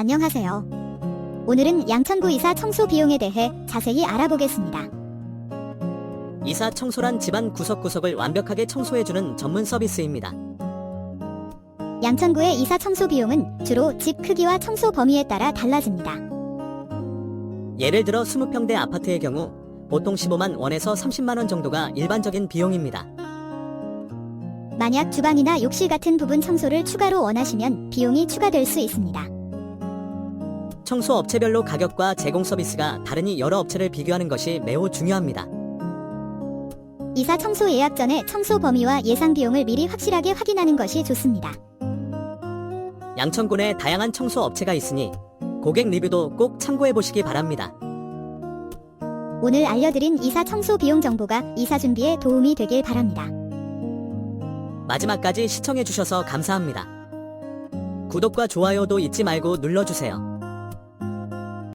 안녕하세요. 오늘은 양천구 이사 청소 비용에 대해 자세히 알아보겠습니다. 이사 청소란 집안 구석구석을 완벽하게 청소해주는 전문 서비스입니다. 양천구의 이사 청소 비용은 주로 집 크기와 청소 범위에 따라 달라집니다. 예를 들어 20평대 아파트의 경우 보통 15만 원에서 30만 원 정도가 일반적인 비용입니다. 만약 주방이나 욕실 같은 부분 청소를 추가로 원하시면 비용이 추가될 수 있습니다. 청소 업체별로 가격과 제공 서비스가 다르니 여러 업체를 비교하는 것이 매우 중요합니다. 이사 청소 예약 전에 청소 범위와 예상 비용을 미리 확실하게 확인하는 것이 좋습니다. 양천군에 다양한 청소 업체가 있으니 고객 리뷰도 꼭 참고해 보시기 바랍니다. 오늘 알려드린 이사 청소 비용 정보가 이사 준비에 도움이 되길 바랍니다. 마지막까지 시청해 주셔서 감사합니다. 구독과 좋아요도 잊지 말고 눌러주세요.